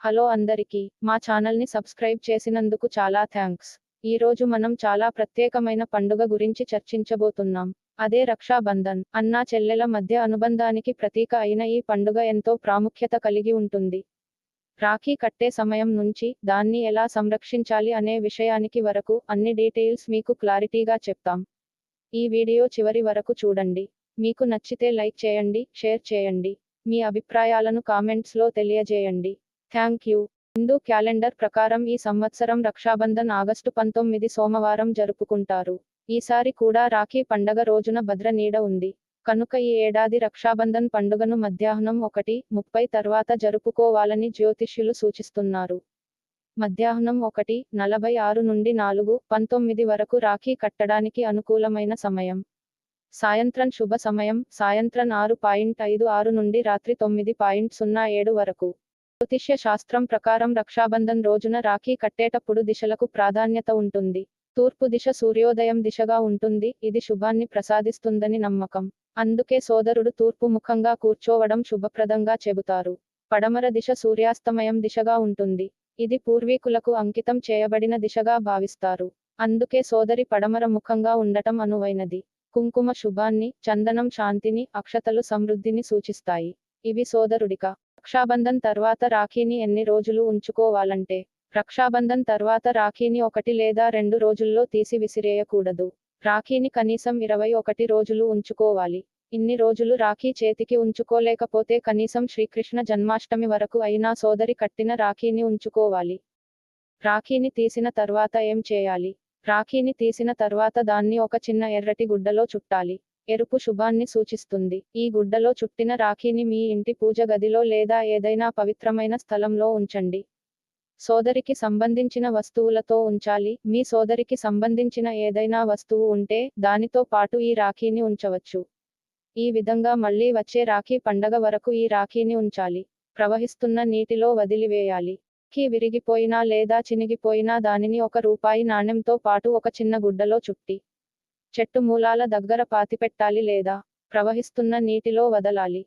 Hello అందరికీ మా ఛానల్ని సబ్స్క్రైబ్ చేసినందుకు చాలా థ్యాంక్స్. ఈ రోజు మనం చాలా ప్రత్యేకమైన పండుగ గురించి చర్చించబోతున్నాం. అదే రక్షాబంధన్ అన్నా చెల్లెల మధ్య అనుబంధానికి ప్రతీక అయిన ఈ పండుగ ఎంతో ప్రాముఖ్యత కలిగి ఉంటుంది. రాఖీ కట్టే సమయం నుంచి దాన్ని ఎలా సంరక్షించాలి అనే విషయానికి వరకు అన్ని డీటెయిల్స్ మీకు క్లారిటీగా చెప్తాం. ఈ వీడియో చివరి వరకు చూడండి. మీకు నచ్చితే లైక్ చేయండి షేర్ చేయండి. మీ అభిప్రాయాలను కామెంట్స్లో తెలియజేయండి. Thank you. హిందూ క్యాలెండర్ ప్రకారం ఈ సంవత్సరం రక్షాబంధన్ ఆగస్టు పంతొమ్మిది సోమవారం జరుపుకుంటారు. ఈసారి కూడా రాఖీ పండగ రోజున భద్ర నీడ ఉంది. కనుక ఈ ఏడాది రక్షాబంధన్ పండుగను మధ్యాహ్నం ఒకటి ముప్పై తర్వాత జరుపుకోవాలని జ్యోతిష్యులు సూచిస్తున్నారు. మధ్యాహ్నం ఒకటి నలభై ఆరు నుండి నాలుగు పంతొమ్మిది వరకు రాఖీ కట్టడానికి అనుకూలమైన సమయం. సాయంత్రం శుభ సమయం సాయంత్రం ఆరు పాయింట్ ఐదు ఆరు నుండి రాత్రి తొమ్మిది పాయింట్ సున్నా ఏడు వరకు. జ్యోతిష్య శాస్త్రం ప్రకారం రక్షాబంధన్ రోజున రాఖీ కట్టేటప్పుడు దిశలకు ప్రాధాన్యత ఉంటుంది. తూర్పు దిశ సూర్యోదయం దిశగా ఉంటుంది. ఇది శుభాన్ని ప్రసాదిస్తుందని నమ్మకం. అందుకే సోదరుడు తూర్పు ముఖంగా కూర్చోవడం శుభప్రదంగా చెబుతారు. పడమర దిశ సూర్యాస్తమయం దిశగా ఉంటుంది. ఇది పూర్వీకులకు అంకితం చేయబడిన దిశగా భావిస్తారు. అందుకే సోదరి పడమర ముఖంగా ఉండటం అనువైనది. కుంకుమ శుభాన్ని చందనం శాంతిని అక్షతలు సమృద్ధిని సూచిస్తాయి. ఇవి సోదరుడిక. రక్షాబంధన్ తర్వాత రాఖీని ఎన్ని రోజులు ఉంచుకోవాలంటే రక్షాబంధన్ తర్వాత రాఖీని ఒకటి లేదా రెండు రోజుల్లో తీసి విసిరేయకూడదు. రాఖీని కనీసం ఇరవై ఒకటి రోజులు ఉంచుకోవాలి. ఇన్ని రోజులు రాఖీ చేతికి ఉంచుకోలేకపోతే కనీసం శ్రీకృష్ణ జన్మాష్టమి వరకు అయినా సోదరి కట్టిన రాఖీని ఉంచుకోవాలి. రాఖీని తీసిన తర్వాత ఏం చేయాలి? రాఖీని తీసిన తర్వాత దాన్ని ఒక చిన్న ఎర్రటి గుడ్డలో చుట్టాలి. ఎరుపు శుభాన్ని సూచిస్తుంది. ఈ గుడ్డలో చుట్టిన రాఖీని మీ ఇంటి పూజ గదిలో లేదా ఏదైనా పవిత్రమైన స్థలంలో ఉంచండి. సోదరికి సంబంధించిన వస్తువులతో ఉంచాలి. మీ సోదరికి సంబంధించిన ఏదైనా వస్తువు ఉంటే దానితో పాటు ఈ రాఖీని ఉంచవచ్చు. ఈ విధంగా మళ్ళీ వచ్చే రాఖీ పండగ వరకు ఈ రాఖీని ఉంచాలి. ప్రవహిస్తున్న నీటిలో వదిలివేయాలి. కీ విరిగిపోయినా లేదా చినిగిపోయినా దానిని ఒక రూపాయి నాణ్యంతో పాటు ఒక చిన్న గుడ్డలో చుట్టి చెట్టు మూలాల దగ్గర పాతిపెట్టాలి లేదా ప్రవహిస్తున్న నీటిలో వదలాలి.